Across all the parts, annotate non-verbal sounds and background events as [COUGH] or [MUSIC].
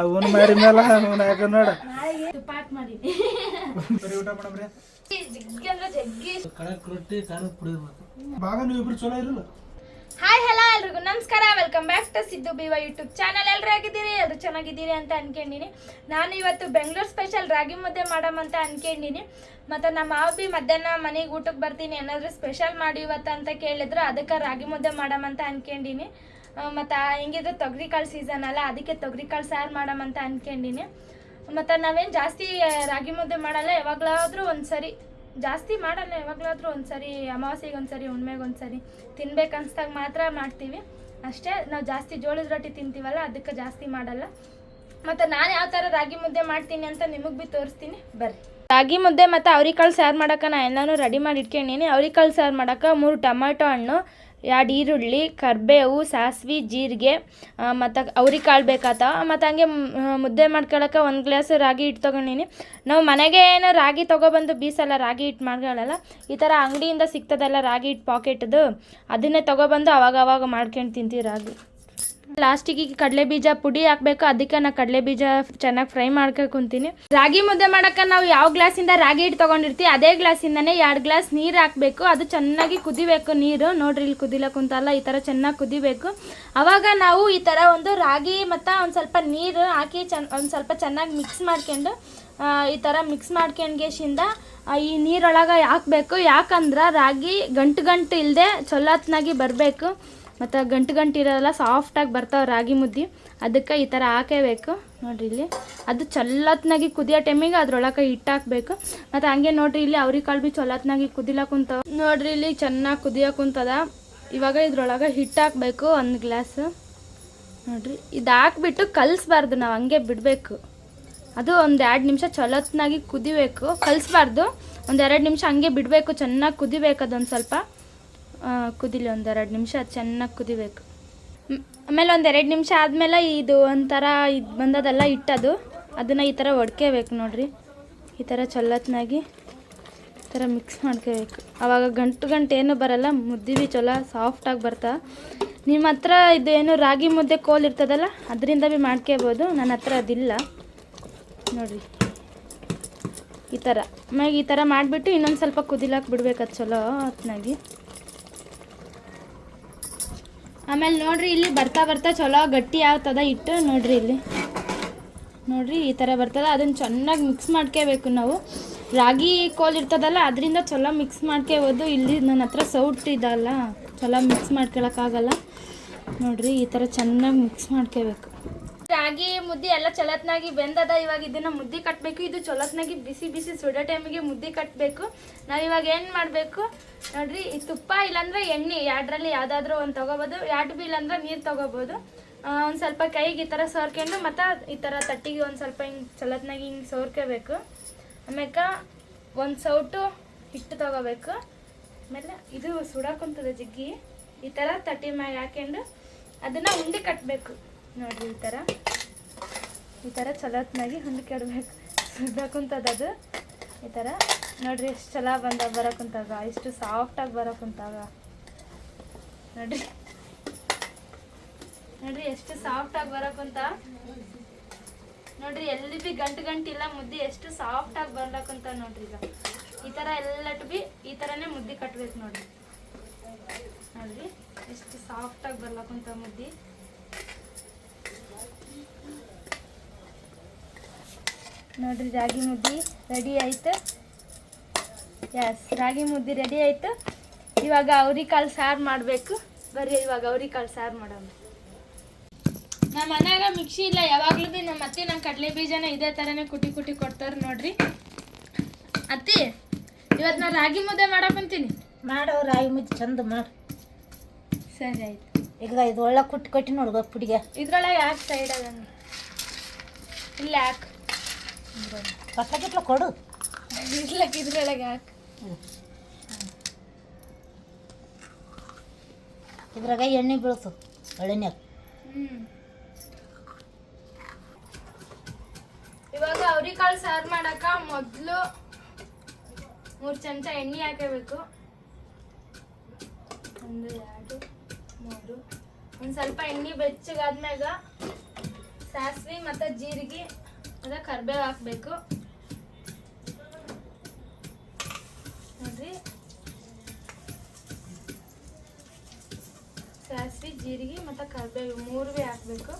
ಅವನ್ ಮಾರಿ ಮೇಲೆ ಅವನ್ ಹಾಕ ನೋಡ. ಮಾಡಿ ಚಲೋ ಇರಲ್ಲ? ಹಾಯ್ ಹಲೋ ಎಲ್ರಿಗೂ. ನಮಸ್ಕಾರ. ವೆಲ್ಕಮ್ ಬ್ಯಾಕ್ ಟು ಸಿದ್ದು ಬಿವ ಯೂಟ್ಯೂಬ್ ಚಾನಲ್ ಎಲ್ಲರೂ ಆಗಿದ್ದೀರಿ ಎಲ್ಲರೂ ಚೆನ್ನಾಗಿದ್ದೀರಿ ಅಂತ ಅನ್ಕೊಂಡಿನಿ. ನಾನು ಇವತ್ತು ಬೆಂಗಳೂರು ಸ್ಪೆಷಲ್ ರಾಗಿ ಮುದ್ದೆ ಮಾಡಮಂತ ಅನ್ಕೊಂಡಿನಿ. ಮತ್ತು ನಮ್ಮ ಮಾವ ಬಿ ಮಧ್ಯಾಹ್ನ ಮನೆಗೆ ಊಟಕ್ಕೆ ಬರ್ತೀನಿ ಏನಾದರೂ ಸ್ಪೆಷಲ್ ಮಾಡಿ ಇವತ್ತು ಅಂತ ಕೇಳಿದ್ರು. ಅದಕ್ಕೆ ರಾಗಿ ಮುದ್ದೆ ಮಾಡಮಂತ ಅನ್ಕೊಂಡಿನಿ. ಮತ್ತು ಹೆಂಗಿದ್ರು ತೊಗರಿ ಕಾಳು ಸೀಸನ್ ಅಲ್ಲ, ಅದಕ್ಕೆ ತೊಗರಿ ಕಾಳು ಸಾರು ಮಾಡಮಂತ ಅನ್ಕೊಂಡಿನಿ. ಮತ್ತು ನಾವೇನು ಜಾಸ್ತಿ ರಾಗಿ ಮುದ್ದೆ ಮಾಡಲ್ಲ, ಯಾವಾಗಲಾದರೂ ಒಂದು ಸರಿ ಜಾಸ್ತಿ ಮಾಡಲ್ಲ ಒಂದು ಸರಿ ಅಮಾವಾಸ್ಯೆಗೆ ಒಂದ್ಸರಿ, ಹುಣ್ಮೆಗೆ ಒಂದ್ಸರಿ, ತಿನ್ಬೇಕು ಅನ್ಸ್ದಾಗ ಮಾತ್ರ ಮಾಡ್ತೀವಿ. ಅಷ್ಟೇ, ನಾವು ಜಾಸ್ತಿ ಜೋಳದ ರೊಟ್ಟಿ ತಿಂತೀವಲ್ಲ, ಅದಕ್ಕೆ ಜಾಸ್ತಿ ಮಾಡಲ್ಲ. ಮತ್ತು ನಾನು ಯಾವ ಥರ ರಾಗಿ ಮುದ್ದೆ ಮಾಡ್ತೀನಿ ಅಂತ ನಿಮಗೆ ಭೀ ತೋರಿಸ್ತೀನಿ. ಬರ್ರಿ. ರಾಗಿ ಮುದ್ದೆ ಮತ್ತು ಅವ್ರಿಕಾಳು ಸಾರು ಮಾಡೋಕೆ ನಾನು ಎಲ್ಲನೂ ರೆಡಿ ಮಾಡಿ ಇಟ್ಕೊಂಡಿನಿ. ಅವ್ರಿಕಾಳು ಸಾರು ಮಾಡೋಕೆ ಮೂರು ಟೊಮ್ಯಾಟೊ ಹಣ್ಣು ಎರಡು ಈರುಳ್ಳಿ ಕರಿಬೇವು, ಸಾಸ್ವೆ, ಜೀರಿಗೆ ಮತ್ತು ಅವ್ರಿಕಾಳು ಬೇಕಾತ. ಮತ್ತು ಹಂಗೆ ಮುದ್ದೆ ಮಾಡ್ಕೊಳಕ್ಕೆ ಒಂದು ಗ್ಲಾಸ್ ರಾಗಿ ಹಿಟ್ಟು ತೊಗೊಂಡಿನಿ. ನಾವು ಮನೆಗೆ ಏನು ರಾಗಿ ತೊಗೊಬಂದು ಬೀಸಲ್ಲ, ರಾಗಿ ಹಿಟ್ಟು ಮಾಡ್ಕೊಳ್ಳಲ್ಲ ಈ ಥರ ಅಂಗಡಿಯಿಂದ ಸಿಗ್ತದಲ್ಲ ರಾಗಿ ಹಿಟ್ಟು ಪಾಕೆಟ್ದು ಅದನ್ನೇ ತೊಗೊಬಂದು ಅವಾಗವಾಗ ಅವಾಗ ಮಾಡ್ಕೊಂಡು ತಿಂತೀವಿ ರಾಗಿ. ಲಾಸ್ಟಿಗೆ ಕಡಲೆ ಬೀಜ ಪುಡಿ ಹಾಕ್ಬೇಕು. ಅದಕ್ಕೆ ನಾ ಕಡಲೆ ಬೀಜ ಚೆನ್ನಾಗಿ ಫ್ರೈ ಮಾಡ್ಕೊಂಡು ಕುಂತೀನಿ. ರಾಗಿ ಮುದ್ದೆ ಮಾಡಕ್ಕೆ ನಾವು ಯಾವ ಗ್ಲಾಸಿಂದ ರಾಗಿ ಹಿಟ್ಟು ತೊಗೊಂಡಿರ್ತೀವಿ, ಅದೇ ಗ್ಲಾಸಿಂದನೇ ಎರಡು ಗ್ಲಾಸ್ ನೀರು ಹಾಕಬೇಕು. ಅದು ಚೆನ್ನಾಗಿ ಕುದಿಬೇಕು ನೀರು. ನೋಡ್ರಿ ಇಲ್ಲಿ ಕುದಿಲಕ್ಕೆ ಕುಂತಲ್ಲ, ಈ ಥರ ಚೆನ್ನಾಗಿ ಕುದಿಬೇಕು. ಅವಾಗ ನಾವು ಈ ಥರ ಒಂದು ರಾಗಿ ಮತ್ತು ಒಂದು ಸ್ವಲ್ಪ ನೀರು ಹಾಕಿ ಚೆನ್ನ ಒಂದು ಸ್ವಲ್ಪ ಚೆನ್ನಾಗಿ ಮಿಕ್ಸ್ ಮಾಡ್ಕೊಂಡು ಈ ಥರ ಮಿಕ್ಸ್ ಮಾಡ್ಕೊಂಡ್ಗೇಶಿಂದ ಈ ನೀರೊಳಗೆ ಹಾಕಬೇಕು. ಯಾಕಂದ್ರೆ ರಾಗಿ ಗಂಟು ಗಂಟು ಇಲ್ಲದೆ ಚೊಲೋತ್ನಾಗಿ ಬರಬೇಕು. ಮತ್ತು ಗಂಟು ಗಂಟು ಇರೋಲ್ಲ ಸಾಫ್ಟಾಗಿ ಬರ್ತಾವೆ ರಾಗಿ ಮುದ್ದೆ. ಅದಕ್ಕೆ ಈ ಥರ ಹಾಕೇಬೇಕು. ನೋಡಿರಿ ಇಲ್ಲಿ. ಅದು ಚೊಲ್ಲತ್ನಾಗಿ ಕುದಿಯೋ ಟೈಮಿಗೆ ಅದ್ರೊಳಗೆ ಹಿಟ್ಟು ಹಾಕಬೇಕು. ಮತ್ತು ಹಂಗೆ ನೋಡಿರಿ ಇಲ್ಲಿ ಅವ್ರಿಕಾಳು ಬಿ ಚೊಲತ್ನಾಗಿ ಕುದಿಲಕ್ಕೆ ಕುಂತಾವ. ನೋಡಿರಿ ಇಲ್ಲಿ ಚೆನ್ನಾಗಿ ಕುದಿಯೋ ಕುಂತದ. ಇವಾಗ ಇದ್ರೊಳಗೆ ಹಿಟ್ಟು ಹಾಕಬೇಕು ಒಂದು ಗ್ಲಾಸ್. ನೋಡಿರಿ. ಇದು ಹಾಕ್ಬಿಟ್ಟು ಕಲಿಸ್ಬಾರ್ದು ನಾವು, ಹಂಗೆ ಬಿಡಬೇಕು. ಅದು ಒಂದು ಎರಡು ನಿಮಿಷ ಚೊಲತ್ನಾಗಿ ಕುದಿಬೇಕು. ಕಲಿಸ್ಬಾರ್ದು. ಒಂದು ಎರಡು ನಿಮಿಷ ಹಂಗೆ ಬಿಡಬೇಕು. ಚೆನ್ನಾಗಿ ಕುದಿಬೇಕು ಅದೊಂದು ಸ್ವಲ್ಪ. ಕುದಿಲಿ ಒಂದೆರಡು ನಿಮಿಷ, ಅದು ಚೆನ್ನಾಗಿ ಕುದಿಬೇಕು. ಆಮೇಲೆ ಆಮೇಲೆ ಒಂದೆರಡು ನಿಮಿಷ ಆದಮೇಲೆ ಇದು ಒಂಥರ ಇದು ಬಂದದಲ್ಲ ಇಟ್ಟದು, ಅದನ್ನು ಈ ಥರ ಒಡ್ಕೋಬೇಕು ನೋಡ್ರಿ. ಈ ಥರ ಚೊಲ್ಲತ್ನಾಗಿ ಈ ಥರ ಮಿಕ್ಸ್ ಮಾಡ್ಕೋಬೇಕು ಆವಾಗ ಗಂಟು ಗಂಟು ಏನು ಬರಲ್ಲ, ಮುದ್ದೆ ಭೀ ಚಲೋ ಸಾಫ್ಟಾಗಿ ಬರ್ತಾ. ನಿಮ್ಮ ಹತ್ರ ಇದು ಏನು ರಾಗಿ ಮುದ್ದೆ ಕೋಲ್ ಇರ್ತದಲ್ಲ, ಅದರಿಂದ ಭೀ ಮಾಡ್ಕೋಬೋದು ನನ್ನ ಹತ್ರ ಅದಿಲ್ಲ. ನೋಡಿರಿ. ಈ ಥರ ಆಮೇಲೆ ಈ ಥರ ಮಾಡಿಬಿಟ್ಟು ಇನ್ನೊಂದು ಸ್ವಲ್ಪ ಕುದಿಲಾಕ್ ಬಿಡ್ಬೇಕು ಅದು ಚಲೋ ಹೊತ್ನಾಗಿ. ಆಮೇಲೆ ನೋಡ್ರಿ ಇಲ್ಲಿ ಬರ್ತಾ ಬರ್ತಾ ಚಲೋ ಗಟ್ಟಿ ಆಗ್ತದ. ಇಟ್ಟು ನೋಡ್ರಿ ಇಲ್ಲಿ. ನೋಡ್ರಿ ಈ ಥರ ಬರ್ತದ. ಅದನ್ನು ಚೆನ್ನಾಗಿ ಮಿಕ್ಸ್ ಮಾಡ್ಕೋಬೇಕು ನಾವು. ರಾಗಿ ಕೋಲ್ ಇರ್ತದಲ್ಲ, ಅದರಿಂದ ಚಲೋ ಮಿಕ್ಸ್ ಮಾಡ್ಕೋಬೋದು. ಇಲ್ಲಿ ನನ್ನ ಹತ್ರ ಸೌಟ್ ಇದಲ್ಲ, ಚಲೋ ಮಿಕ್ಸ್ ಮಾಡ್ಕೊಳಕ್ಕಾಗಲ್ಲ ನೋಡ್ರಿ ಈ ಥರ ಚೆನ್ನಾಗಿ ಮಿಕ್ಸ್ ಮಾಡ್ಕೋಬೇಕು. ರಾಗಿ ಮುದ್ದೆ ಎಲ್ಲ ಚಲತ್ನಾಗಿ ಬೆಂದದ. ಇವಾಗ ಇದನ್ನ ಮುದ್ದೆ ಕಟ್ಟಬೇಕು ಇದು ಚೊಲತ್ನಾಗಿ ಬಿಸಿ ಬಿಸಿ ಸುಡೋ ಟೈಮಿಗೆ ಮುದ್ದೆ ಕಟ್ಟಬೇಕು ನಾವು ಇವಾಗ ಏನು ಮಾಡಬೇಕು? ನೋಡ್ರಿ, ಈ ತುಪ್ಪ ಇಲ್ಲಾಂದ್ರೆ ಎಣ್ಣೆ, ಎರಡರಲ್ಲಿ ಯಾವುದಾದ್ರೂ ಒಂದು ತೊಗೋಬೋದು. ಎರಡು ಬಿ ಇಲ್ಲಾಂದ್ರೆ ನೀರು ತೊಗೋಬೋದು. ಒಂದು ಸ್ವಲ್ಪ ಕೈಗೆ ಈ ಥರ ಸೋರ್ಕೊಂಡು ಮತ್ತು ಈ ಥರ ತಟ್ಟಿಗೆ ಒಂದು ಸ್ವಲ್ಪ ಹಿಂಗೆ ಚಲತ್ನಾಗಿ ಹಿಂಗೆ ಸೋರ್ಕೋಬೇಕು. ಆಮ್ಯಾಕ ಒಂದು ಸೌಟು ಹಿಟ್ಟು ತಗೋಬೇಕು. ಆಮೇಲೆ ಇದು ಸುಡಾಕೊಂತದ ಜಿಗ್ಗಿ. ಈ ಥರ ತಟ್ಟಿ ಮ್ಯಾಗ ಹಾಕೊಂಡು ಅದನ್ನು ಉಂಡೆ ಕಟ್ಟಬೇಕು ನೋಡ್ರಿ ಈ ಥರ ಈ ಥರ ಚಲೋತ್ನಾಗಿ ಹೊಂದ್ಕೆಡ್ಬೇಕು ಕೆಡಬೇಕು. ಸುಡಾಕುಂತದ ಅದು. ಈ ಥರ ನೋಡ್ರಿ ಎಷ್ಟು ಚಲೋ ಬಂದ ಬರೋಕ್ಕಂತಾಗ ಎಷ್ಟು ಸಾಫ್ಟಾಗಿ ಬರೋಕ್ಕಂತಾಗ ನೋಡಿರಿ. ನೋಡಿರಿ ಎಷ್ಟು ಸಾಫ್ಟಾಗಿ ಬರೋಕ್ಕಂತ ನೋಡ್ರಿ ಎಲ್ಲಿ ಬಿ ಗಂಟು ಗಂಟಿಲ್ಲ ಮುದ್ದೆ ಎಷ್ಟು ಸಾಫ್ಟಾಗಿ ಬರ್ಲಕ್ಕಂತ ನೋಡ್ರಿ ಈಗ. ಈ ಥರ ಎಲ್ಲಟ್ಟು ಬಿ ಈ ಥರನೇ ಮುದ್ದೆ ಕಟ್ಬೇಕು ನೋಡಿರಿ. ನೋಡಿರಿ ಎಷ್ಟು ಸಾಫ್ಟಾಗಿ ಬರ್ಲಕ್ಕಂತ ಮುದ್ದೆ. ನೋಡ್ರಿ ರಾಗಿ ಮುದ್ದೆ ರೆಡಿ ಆಯ್ತು. ಎಸ್ ರಾಗಿ ಮುದ್ದೆ ರೆಡಿ ಆಯ್ತು. ಇವಾಗ ಅವ್ರಿಕಾಳು ಸಾರು ಮಾಡಬೇಕು. ಬರ್ರಿ ಇವಾಗ ಅವ್ರಿಕಾಳು ಸಾರು ಮಾಡೋಣ. ನಮ್ಮ ಮನ್ಯಾಗ ಮಿಕ್ಸಿ ಇಲ್ಲ ಯಾವಾಗಲೂ ಭೀ ನಮ್ಮ ಅತ್ತೆ ನಮ್ಮ ಕಡಲೆ ಬೀಜನ ಇದೇ ಥರನೇ ಕುಟಿ ಕುಟಿ ಕೊಡ್ತಾರೆ ನೋಡ್ರಿ. ಅತ್ತಿ ಇವತ್ತು ನಾ ರಾಗಿ ಮುದ್ದೆ ಮಾಡಕ್ಕಂತೀನಿ ಮಾಡೋ ರಾಗಿ ಮುದ್ದೆ ಚಂದ ಮಾಡು. ಸರಿ ಆಯ್ತು. ಈಗ ಇದು ಒಳ್ಳೆ ಕುಟ್ಟಿ ಕೊಟ್ಟು ನೋಡ್ಬೇಕು ಪುಡಿಗೆ. ಇದ್ರೊಳಗೆ ಯಾಕೆ ಸೈಡ್ ಅದನ್ನು ಇಲ್ಲ ಯಾಕೆ? ಗಿಟ್ಲ ಕೊಡು. ಇರ್ಲಕ್ಕೆ ಇದ್ರೊಳಗೆ ಯಾಕೆ ಇದ್ರಾಗ ಎಣ್ಣೆ ಬೀಳ್ತು ಎಣ್ಣೆ ಹ್ಮ್. ಇವಾಗ ಅವ್ರಿಕಾಳು ಸಾರು ಮಾಡಕ ಮೊದಲು ಮೂರು ಚಮಚ ಎಣ್ಣೆ ಹಾಕಬೇಕು. ಒಂದು ಎರಡು ಮೂರು. ಒಂದು ಸ್ವಲ್ಪ ಎಣ್ಣೆ ಬೆಚ್ಚಗಾದ್ಮ್ಯಾಗ ಸಾಸಿವೆ ಮತ್ತು ಜೀರಿಗೆ ಮತ್ತು ಕರಿಬೇವು ಹಾಕಬೇಕು. ನೋಡ್ರಿ ಸಾಸಿವೆ, ಜೀರಿಗೆ ಮತ್ತು ಕರ್ಬೇವು ಮೂರು ಭೀ ಹಾಕಬೇಕು.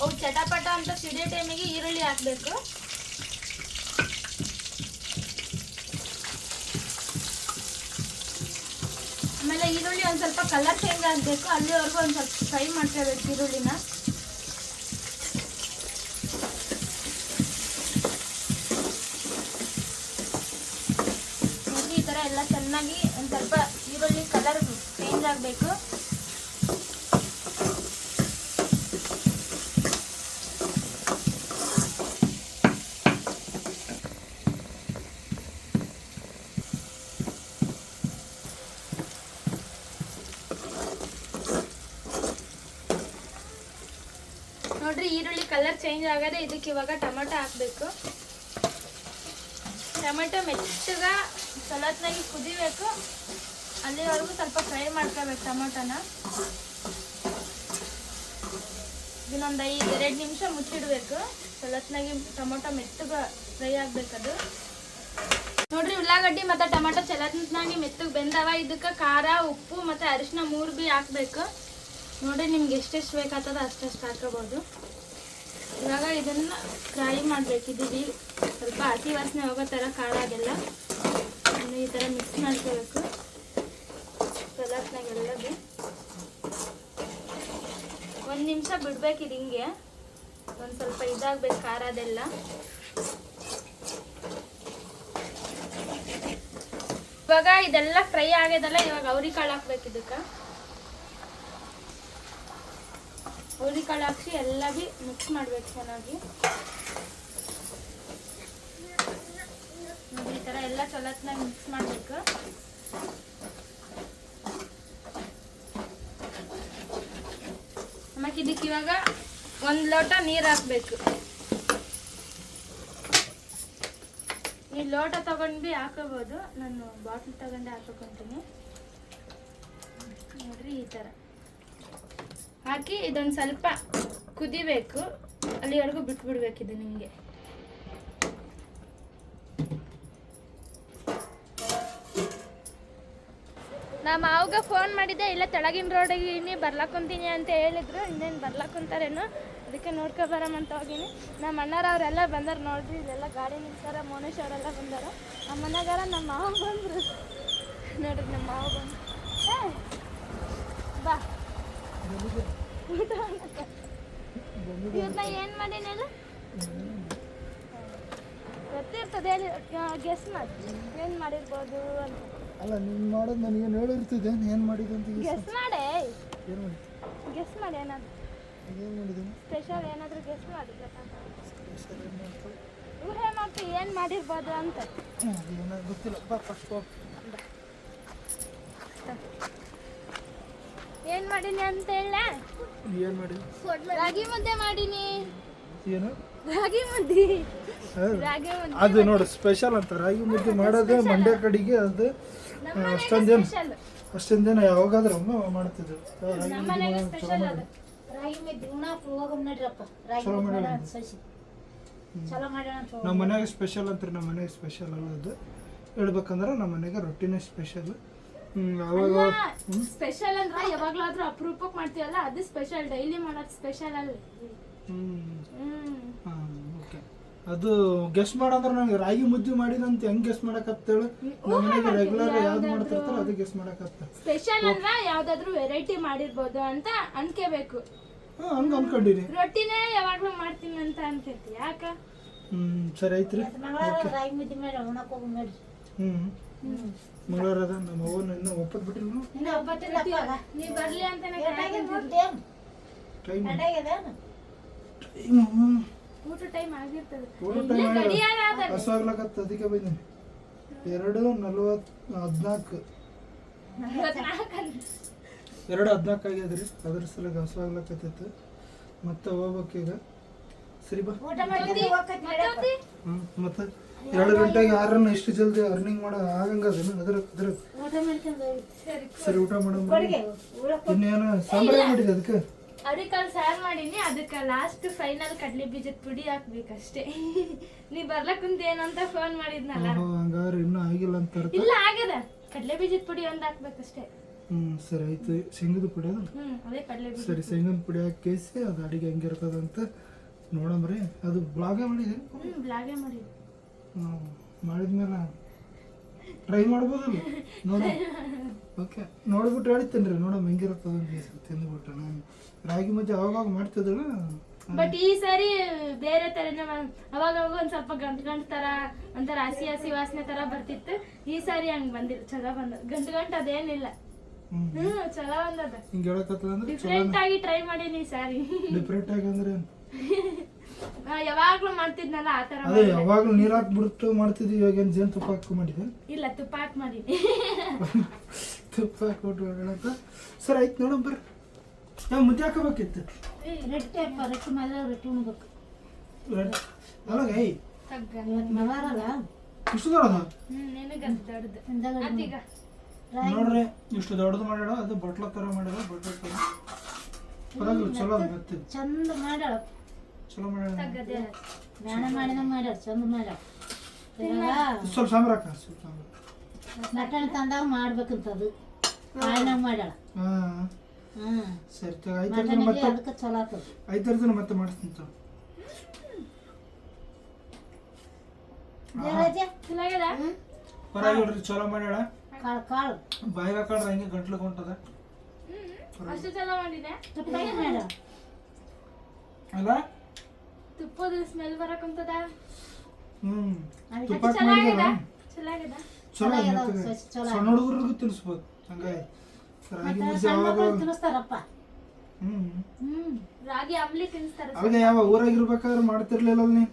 ಅವು ಚಟಪಟ ಅಂತ ಸಿಡಿಯೋ ಟೈಮಿಗೆ ಈರುಳ್ಳಿ ಹಾಕಬೇಕು. ಈರುಳ್ಳಿ ಒಂದು ಸ್ವಲ್ಪ ಕಲರ್ ಚೇಂಜ್ ಆಗಬೇಕು, ಅಲ್ಲಿವರೆಗೂ ಒಂದು ಸ್ವಲ್ಪ ಫ್ರೈ ಮಾಡ್ಕೋಬೇಕು ಈರುಳ್ಳಿನ. ಈ ಥರ ಎಲ್ಲ ಚೆನ್ನಾಗಿ ಒಂದು ಸ್ವಲ್ಪ ಈರುಳ್ಳಿ ಕಲರ್ ಚೇಂಜ್ ಆಗಬೇಕು ನೋಡ್ರಿ ಈರುಳ್ಳಿ ಕಲರ್ ಚೇಂಜ್ ಆಗದೆ ಇದಕ್ಕೆ ಇವಾಗ ಟೊಮೆಟೊ ಹಾಕಬೇಕು. ಟೊಮೆಟೊ ಮೆತ್ತಗ ಸಲತ್ನಾಗಿ ಕುದಿಬೇಕು. ಅಲ್ಲಿವರೆಗೂ ಸ್ವಲ್ಪ ಫ್ರೈ ಮಾಡ್ಕೋಬೇಕು ಟೊಮೆಟೊನ. ಇದನ್ನೊಂದು ಐದು ಎರಡು ನಿಮಿಷ ಮುಚ್ಚಿಡ್ಬೇಕು. ಸಲತ್ನಾಗಿ ಟೊಮೆಟೊ ಮೆತ್ತಗ ಫ್ರೈ ಆಗ್ಬೇಕದು. ನೋಡ್ರಿ, ಉಳ್ಳಾಗಡ್ಡಿ ಮತ್ತು ಟೊಮೆಟೊ ಚಲತ್ನಾಗಿ ಮೆತ್ತಗೆ ಬೆಂದವ. ಇದಕ್ಕೆ ಖಾರ, ಉಪ್ಪು ಮತ್ತು ಅರಿಶಿನ ಮೂರು ಬಿ ಹಾಕ್ಬೇಕು. ನೋಡ್ರಿ, ನಿಮ್ಗೆ ಎಷ್ಟೆಷ್ಟು ಬೇಕಾಗ್ತದ ಅಷ್ಟೆಷ್ಟು ಹಾಕೋಬೋದು ಇವಾಗ ಇದನ್ನ ಫ್ರೈ ಮಾಡ್ಬೇಕಿದ್ದೀವಿ ಸ್ವಲ್ಪ ಹಸಿ ವಾಸನೆ ಹೋಗೋ ಥರ ಕಾಳಾಗೆಲ್ಲ ಇನ್ನು ಈ ಥರ ಮಿಕ್ಸ್ ಮಾಡ್ಕೋಬೇಕು. ಬಿ ಒಂದು ನಿಮಿಷ ಬಿಡ್ಬೇಕು ಇದು ಹಿಂಗೆ. ಒಂದು ಸ್ವಲ್ಪ ಇದಾಗಬೇಕು ಖಾರ ಅದೆಲ್ಲ. ಇವಾಗ ಇದೆಲ್ಲ ಫ್ರೈ ಆಗ್ಯದಲ್ಲ ಇವಾಗ ಅವ್ರಿಕಾಳು ಹಾಕ್ಬೇಕು ಇದಕ್ಕೆ. ಹುರಿಕಾಳು ಹಾಕಿ ಎಲ್ಲ ಬಿ ಮಿಕ್ಸ್ ಮಾಡ್ಬೇಕು ಚೆನ್ನಾಗಿ. ಈ ಥರ ಎಲ್ಲ ಚಲತ್ನಾಗ ಮಿಕ್ಸ್ ಮಾಡ್ಬೇಕು. ಆಮೇಲೆ ಇದಕ್ಕೆ ಇವಾಗ ಒಂದು ಲೋಟ ನೀರು ಹಾಕ್ಬೇಕು. ಈ ಲೋಟ ತಗೊಂಡು ಬಿ ನಾನು ಬಾಟ್ಲ್ ತಗೊಂಡೆ ಹಾಕೋಕೊಂತೀನಿ ನೋಡ್ರಿ ಈ ಥರ ಹಾಕಿ ಇದೊಂದು ಸ್ವಲ್ಪ ಕುದಿಬೇಕು. ಅಲ್ಲಿವರೆಗೂ ಬಿಟ್ಬಿಡ್ಬೇಕು ಇದು ನಿಮಗೆ. ನಮ್ಮ ಮಾವಗ ಫೋನ್ ಮಾಡಿದ್ದೆ ಇಲ್ಲ ತೆಳಗಿನ ರೋಡಿಗೆ ಇನ್ನಿ ಬರ್ಲಾಕೊಂತೀನಿ ಅಂತ ಹೇಳಿದ್ರು. ಇನ್ನೇನು ಬರ್ಲಾಕೊಂತಾರೇನು ಅದಕ್ಕೆ ನೋಡ್ಕೊ ಬರಮಂತ ಹೋಗಿನಿ. ನಮ್ಮ ಅಣ್ಣಾರ ಅವರೆಲ್ಲ ಬಂದಾರ ನೋಡ್ರಿ, ಇಲ್ಲೆಲ್ಲ ಗಾಡಿ ನಿಲ್ಸಾರ, ಮೋನೇಶ್ ಅವರೆಲ್ಲ ಬಂದಾರ. ನಮ್ಮ ಮನೆಗಾರ ನಮ್ಮ ಮಾವ ಬಂದ್ರು. ನೋಡ್ರಿ ನಮ್ಮ ಮಾವ ಬಂದ್ರು ಬಾ. ಊಟ ಮಾಡಕ್ಕ. ಇವತ್ತು ನಾ ಏನು ಮಾಡೀನಿ ಹೇಳು? ಗೊತ್ತಿರ್ತದೆ ಗೆಸ್ ಮಾಡಿ. ಏನು ಮಾಡಿರ್ಬೋದು ಅಂತ. ಅಲ್ಲ ನೀನು ಮಾಡೋದು ನನಗೇನು ಹೇಳಿರ್ತದೆ ಏನು ಮಾಡಿದ ಅಂತ ಗೆಸ್ ಮಾಡೇ. ಏನು ಮಾಡಿ ಗೆಸ್ ಮಾಡಿ ಏನಾದ್ರು. ಏನು ಮಾಡಿದ್ದೀನಿ ಸ್ಪೆಷಲ್ ಏನಾದರೂ ಗೆಸ್ ಮಾಡಿ ಊಹೆ ಮಾಡ್ತಿ ಏನು ಮಾಡಿರ್ಬೋದು ಅಂತ. ಏನೋ ಗೊತ್ತಿಲ್ಲ. ಬಾ ಫಸ್ಟ್ ಏನು ಮಾಡೀನಿ ಅಂತ ಹೇಳ ಏನು ಮಾಡಿ ರಾಗಿ ಮುದ್ದೆ ಮಾಡೀನಿ. ಏನು? ರಾಗಿ ಮುದ್ದೆ. ರಾಗಿ ಮುದ್ದೆ ಅದು ನೋಡಿ ಸ್ಪೆಷಲ್ ಅಂತ ರಾಗಿ ಮುದ್ದೆ ಮಾಡೋದೇ ಮಂಡ್ಯ ಕಡೆಗೆ ಅದು ಅಷ್ಟೊಂದೇನು ಅಷ್ಟೊಂದೇನು ಯಾವಾಗಾದ್ರೂ ಮಾಡ್ತಿದ್ರು. ನಮ್ಮ ಮನೆಯಾಗ ಸ್ಪೆಷಲ್ ಅಂತಾರೆ. ನಮ್ಮ ಮನೆಗೆ ಸ್ಪೆಷಲ್ ಅಲ್ಲ ಅದು. ಹೇಳ್ಬೇಕಂದ್ರೆ ನಮ್ಮ ಮನೆಗೆ ರೊಟ್ಟಿನೇ ಸ್ಪೆಷಲ್ ಸ್ಪೆಷಲ್ ಅಂದ್ರೆ ಯಾವಾಗ್ಲಾದ್ರೂ ಅಪರೂಪಕ್ಕೆ ಮಾಡ್ತೀವಲ್ಲ ಅದು ಸ್ಪೆಷಲ್ ಡೈಲಿ ಮಾಡೋದು ಸ್ಪೆಷಲ್ ಅಲ್ಲ. ಹ್ಮ್. ಹ್ಮ್. ಹಾಂ ಓಕೆ ಅದು ಗೆಸ್ ಮಾಡಂದ್ರೆ ನಂಗೆ ರಾಗಿ ಮುದ್ದೆ ಮಾಡಿದಂತ ಹೆಂಗ್ ಗೆಸ್ ಮಾಡಕತ್ತೇಳು ಮನೆಗೆ ರೆಗ್ಯುಲರ್ ಯಾವ್ದು ಮಾಡ್ತಿರ್ತಾರೋ ಅದು ಗೆಸ್ ಮಾಡಕತ್ತ ಸ್ಪೆಷಲ್ ಅಂದ್ರೆ ಯಾವ್ದಾದ್ರು ವೆರೈಟಿ ಮಾಡಿರ್ಬೋದು ಅಂತ ಅನ್ಕೋಬೇಕು. ಹಾ ಹಂಗೆ ಅನ್ಕೊಂಡಿರಿ. ರೊಟ್ಟಿನೇ ಯಾವಾಗ್ಲೂ ಮಾಡ್ತೀನಿ ಅಂತ ಅನ್ಕೇತಿ ಯಾಕ? ಹ್ಮ್ ಸರಿ ಐತ್ರಿ ರಾಗಿ ಮುದ್ದೆ ಮಾಡಿ ಉಣ್ಣಾಕ ಹೋಗಿ ಹ್ಮ್. ಹ್ಮ್. ಮಂಗಳವಾರ ಅದ ನಮ್ಮ ಅವ್ವನ ಇನ್ನೂ ಒಪ್ಪದ್ ಬಿಟ್ಟಿಲ್ಲ ನಾವು ಇನ್ನ ಬರ್ಲಿ ಎಷ್ಟಾಗ್ಯದ ಮುದ್ದೆ? ಟೈಮ್? ಊಟ ಟೈಮ್ ಆಗಿರ್ತದೆ. ಊಟ ಅದಕ್ಕೆ ಬಂದೀನಿ. ಎರಡು ನಲ್ವತ್ ಹದಿನಾಲ್ಕು ಅಂತ. ಎರಡು ಹದಿನಾಲ್ಕು ಆಗ್ಯದ್ರಿ. ಅದ್ರ ಸಲಗ ಹಸುವಾಗ್ಲಕತ್ತೈತೆ ಮತ್ತೆ ಹೋಗ್ಬೇಕೀಗ ಸರಿ ಬಾ. ಮತ್ತೆ? ಎರಡು ಗಂಟೆಗೆ ಯಾರನ್ನ ಇಷ್ಟು ಜಲ್ದಿ ಅರ್ನಿಂಗ್ ಮಾಡೋ ಆಗಂಗದೇನು ಅದ್ರ ಅದ್ರ ಹೋಗಿ. ಸರಿ ಊಟ ಮಾಡೋಣ ಇನ್ನೇನು ಸಾಂಬಾರ ಮಾಡಿದೆ ಅದಕ್ಕೆ? ಅದಕ್ಕೆ ಸಾರು ಮಾಡೀನಿ ಅದಕ್ಕೆ ಲಾಸ್ಟ್ ಫೈನಲ್ ಕಡ್ಲೆ ಬೀಜದ ಪುಡಿ ಹಾಕ್ಬೇಕಷ್ಟೇ. ನೀ ಬರ್ಲಕ್ಕಂತ ಏನಂತ ಫೋನ್ ಮಾಡಿದ್ನಲ್ಲ. ಹಂಗಾರೆ ಇನ್ನೂ ಆಗಿಲ್ಲ ಅಂತ ಇಲ್ಲ ಆಗ್ಯದ. ಕಡ್ಲೆ ಬೀಜದ ಪುಡಿ ಒಂದು ಹಾಕ್ಬೇಕಷ್ಟೇ. ಹ್ಞೂ ಸರಿ ಆಯ್ತು. ಶೇಂಗದ ಪುಡಿ ಅದು? ಅದೇ ಕಡ್ಲೆ ಬೀಜ ಸರಿ ಶೇಂಗದ ಪುಡಿ ಹಾಕೇಸಿ ಅದು ಅಡಿಗೆ ಹೆಂಗಿರ್ತದಂತ ನೋಡಮ್ರಿ ಅದು ಬ್ಲಾಗೇ ಮಾಡಿದೆ ಬ್ಲಾಗೆ ಮಾಡಿ ಹ್ಮ್, ಮಾಡಿದ್ಮೇಲೆ ಟ್ರೈ ಮಾಡ್ಬೋದಲ್ಲ? ನೋಡ ಓಕೆ ನೋಡ್ಬಿಟ್ಟು ಹೇಳ್ತೇನೆ ರೀ ನೋಡಮ್ ಹೆಂಗಿರ್ತದ ಅಂತ ತಿಂದ್ಬಿಟ್ಟು ನಾನು ರಾಗಿ ಮಜ್ಜೆ ಅವಾಗವಾಗ ಮಾಡ್ತಿದ್ದಳು ಬಟ್ ಈ ಸಾರಿ ಬೇರೆ ತರನೇ ಅವಾಗ ಅವಾಗ ಒಂದ್ ಸ್ವಲ್ಪ ಗಂಟ್ ಗಂಟ್ ತರ ಒಂಥರ ಹಸಿ ಹಸಿ ವಾಸನೆ ತರ ಬರ್ತಿತ್ತು. ಈ ಸಾರಿ ಹಂಗ್ ಬಂದಿಲ್ಲ ಚಲೋ ಬಂದ ಗಂಟ್ ಗಂಟ್ ಅದೇನಿಲ್ಲ. ಹ್ಮ್. ಚಲೋ ಬಂದದ. ಹಿಂಗೆ ಹೇಳಕತ್ತದ ಅಂದ್ರೆ ಡಿಫ್ರೆಂಟ್ ಆಗಿ ಟ್ರೈ ಮಾಡೀನಿ ಈ ಸಾರಿ. ಡಿಫ್ರೆಂಟ್ ಆಗಿ ಅಂದ್ರೆ [LAUGHS] ಯಾವಾಗ್ಲೂ ಮಾಡ್ತಿದ್ನಲ್ಲ ಆ ತರ ಅದೇ ಯಾವಾಗಲೂ ನೀರು ಹಾಕ್ಬಿಟ್ಟು ಮಾಡ್ತಿದ್ವಿ ಇವಾಗ ಏನು ಜೇನು ತುಪ್ಪ ಹಾಕಿ ಮಾಡಿದೆ ಇಲ್ಲ ತುಪ್ಪ ಹಾಕಿ ಮಾಡೀನಿ. [LAUGHS] ತುಪ್ಪ ಹಾಕ್ಬಿಟ್ಟು ಹೇಳಕ್ಕ ಸರಿ ಆಯ್ತು ನೋಡೋಣ ಬರ್ರಿ. ಯಾವ ಮುದ್ದೆ ಹಾಕಬೇಕಿತ್ತು. ರೊಟ್ಟಿ ಅಪ್ಪ ರೊಟ್ಟಿ ಮಾಡಿದ್ರೆ ರೊಟ್ಟಿ ಉಣ್ಬೇಕು. ಅಲ್ಲ ಏಯ್. ಮವಾರಲ್ಲ ಇಷ್ಟು ದೊಡ್ಡದ? ನೋಡ್ರಿ ಇಷ್ಟು ದೊಡ್ಡದು ಮಾಡ್ಯಾಳ ಅದು ಬಟ್ಲ ತರ ಮಾಡ್ಯಾಳ ಬಟ್ಲ ತರ. ಪರವಾಗಿಲ್ಲ ಚಲೋ ಚಂದ ಮಾಡ್ಯಾಳ ಚಲೋ ತಗ್ಗದೆ. ಮ್ಯಾಣ ಮಾಡಿದಂಗೆ ಮಾಡ್ಯಾಳ ಚಂದ ಮಾಡ್ಯಾಳ ಇವಾಗ ಸ್ವಲ್ಪ ಸಾಂಬಾರು ಹಾಕ ಸ್ವಲ್ಪ ಸಾಂಬಾರು. ಮಟನ್ ತಂದಾಗ ಮಾಡ್ಬೇಕಂತ ಅದು ಕಾಯಿನಾಗ ಮಾಡ್ಯಾಳ. ಹಾಂ. ಹ್ಮ್ ಸರಿ ತಗೋ ಐದು ದಿನ ಮಟನ್ಗೆ ಮತ್ತೆ ಅದಕ್ಕೆ ಚಲೋ ಆಗ್ತದ ಐದು ದಿನ ಮತ್ತೆ ಮಾಡಿಸ್ತೀನಿ ತಗೋ. ದೇವರಾಜ ಚೆನ್ನಾಗದ? ಚಲೋ ಮಾಡ್ಯಾಳ. ಕಾಳು ಕಾಳು. ಬಾಯಿಗೆ ಹಾಕೊಂಡ್ರೆ ಹಂಗೆ ಗಂಟ್ಲು ಹೊಂಟದ. ಅಷ್ಟು ಚಲೋ ಮಾಡಿದೆ. ತುಪ್ಪ ಮಾಡ್ಯಾಳ. ಅಲ್ಲ? ತುಪ್ಪದ ಸ್ಮೆಲ್ ಬರಕಂತದ? ಹ್ಮ್. ಅದಕ್ಕೆ ಚಲಾಗಿದೆ ಚೆನ್ನಾಗದ ಮಾಡಿದಾರ ಚೆನ್ನಾಗದ ಚಲೋ ಸಣ್ಣ ಹುಡುಗರಿಗೂ ತಿನ್ಸ್ಬೋದು. ಹಂಗಾಗಿ ರಾಗಿ ಮುದ್ದೆ ಯಾವಾಗ ತಿನ್ನಿಸ್ತಾರಪ್ಪ. ಹ್ಮ್. ಹ್ಮ್. ರಾಗಿ ಅಂಬ್ಲಿ ತಿನ್ಸ್ತಾರ ಅವಾಗ ಯಾವ ಊರಾಗಿರ್ಬೇಕಾದ್ರೆ ಮಾಡ್ತಿರ್ಲಿಲ್ಲ ನೀ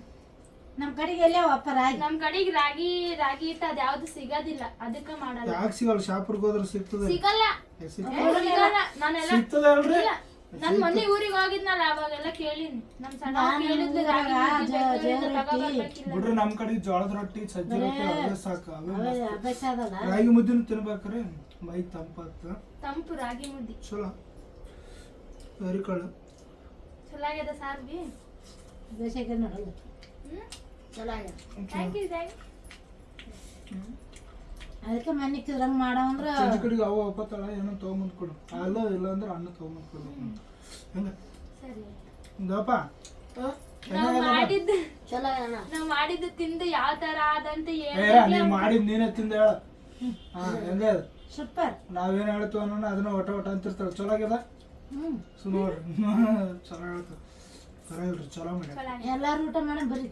ನಮ್ಮ ಕಡೆಗೆ ಅಪ್ಪ ರಾಗಿ? ನಮ್ ಕಡೆಗ್ ರಾಗಿ ರಾಗಿ ಹಿಟ್ಟು ಅದ್ ಯಾವ್ದು ಸಿಗೋದಿಲ್ಲ. ಅದಕ್ಕ ಮಾಡಲ್ಲ. ಯಾಕೆ ಸಿಗಲ್ಲ? ಶಾಪುರ್ಗೆ ಹೋದ್ರೆ ಸಿಗ್ತದೆ. ಸಿಗಲ್ಲ. ಸಿಗ್ತದೆ. ಅಲ್ರಿ? ನಾನ್ ಮೊನ್ನೆ ಊರಿಗೆ ಹೋಗಿದ್ನಲ್ಲ ಅವಾಗೆಲ್ಲ ಕೇಳಿನಿ ನಮ್ ಸಣ್ಣ ಕೇಳಿದ್ಲು ರಾಗಿ ಊರಾಗ ಮುದ್ದೆ ಜ- ಬೆಂಗ್ಳೂರಿಂದ ತಗೋಬರ್ಬೇಕಿಲ್ಲ. ಬಿಡ್ರಿ ನಮ್ ಕಡೆ ಜೋಳದ ರೊಟ್ಟಿ ಸಜ್ಜಿ ರೊಟ್ಟಿ ಅವೇ ಸಾಕು ಅವೇ ಅವೇ ಮಸ್ತ್. ಅಭ್ಯಾಸ ಅದಲ್ಲ. ರಾಗಿ ಮುದ್ದಿನ ತಿನ್ಬೇಕ್ರಿ. ಮೈ ತಂಪತ್ತ. ತಂಪು ರಾಗಿ ಮುದ್ದಿ. ಚಲೋ. ಹರಿಕಾಳು ಚಲೋ ಆಗ್ಯದ ಸಾರ್ ಬಿ ಬೇಸಿಗೆ ನೋಡಲ್ಲ ಹ್ಮ್? ಚಲೋ ಆಗ್ಯಾದ. ಥ್ಯಾಂಕ್ ಯು ಥ್ಯಾಂಕ್ ಅದಕ್ಕೆ ಮನೆ ಕಿದ್ರಂಗ್ ಮಾಡೋ ಅಂದ್ರ ಸಂಜೆ ಕಡೆಗೆ ಅವ ಒಪ್ಪತ್ತಾಳ ಏನೋ ತೊಗೊಂಬಂದ್ ಕೊಡು. ಅಲ್ಲ ಇಲ್ಲ ಅಂದ್ರೆ ಅಣ್ಣ ತೊಗೊಂಬಂದ್ ಕೊಡು. ಹಂಗ? ಸರಿ. ಹಿಂಗಪ್ಪ? ನಾವ್ ಮಾಡಿದ್ದು ಚಲೋ ಅಣ್ಣ ನಾವ್ ಮಾಡಿದ್ದು ತಿಂದು ಯಾವ ತರ ಆದಂತ ನೀ ಮಾಡಿದ್ ನೀನೇ ತಿಂದ ಹೇಳ. ಹಾ ಹೆಂಗ ಸೂಪರ್. ನಾವೇನ್ ಹೇಳ್ತೀವ ಅನ್ನೋಣ ಅದನ್ನ ಒಟ ಒಟ ಅಂತಿರ್ತಾಳ. ಚಲೋ ಆಗ್ಯದ? ಸುಮಾರು [LAUGHS] ಚಲೋ ಹೇಳ್ತಾರ ಪರವಾಗಿಲ್ರಿ ಚಲೋ ಆಗ್ಯದ. ಎಲ್ಲಾರು ಊಟ ಮಾಡಿ ಬರ್ರಿ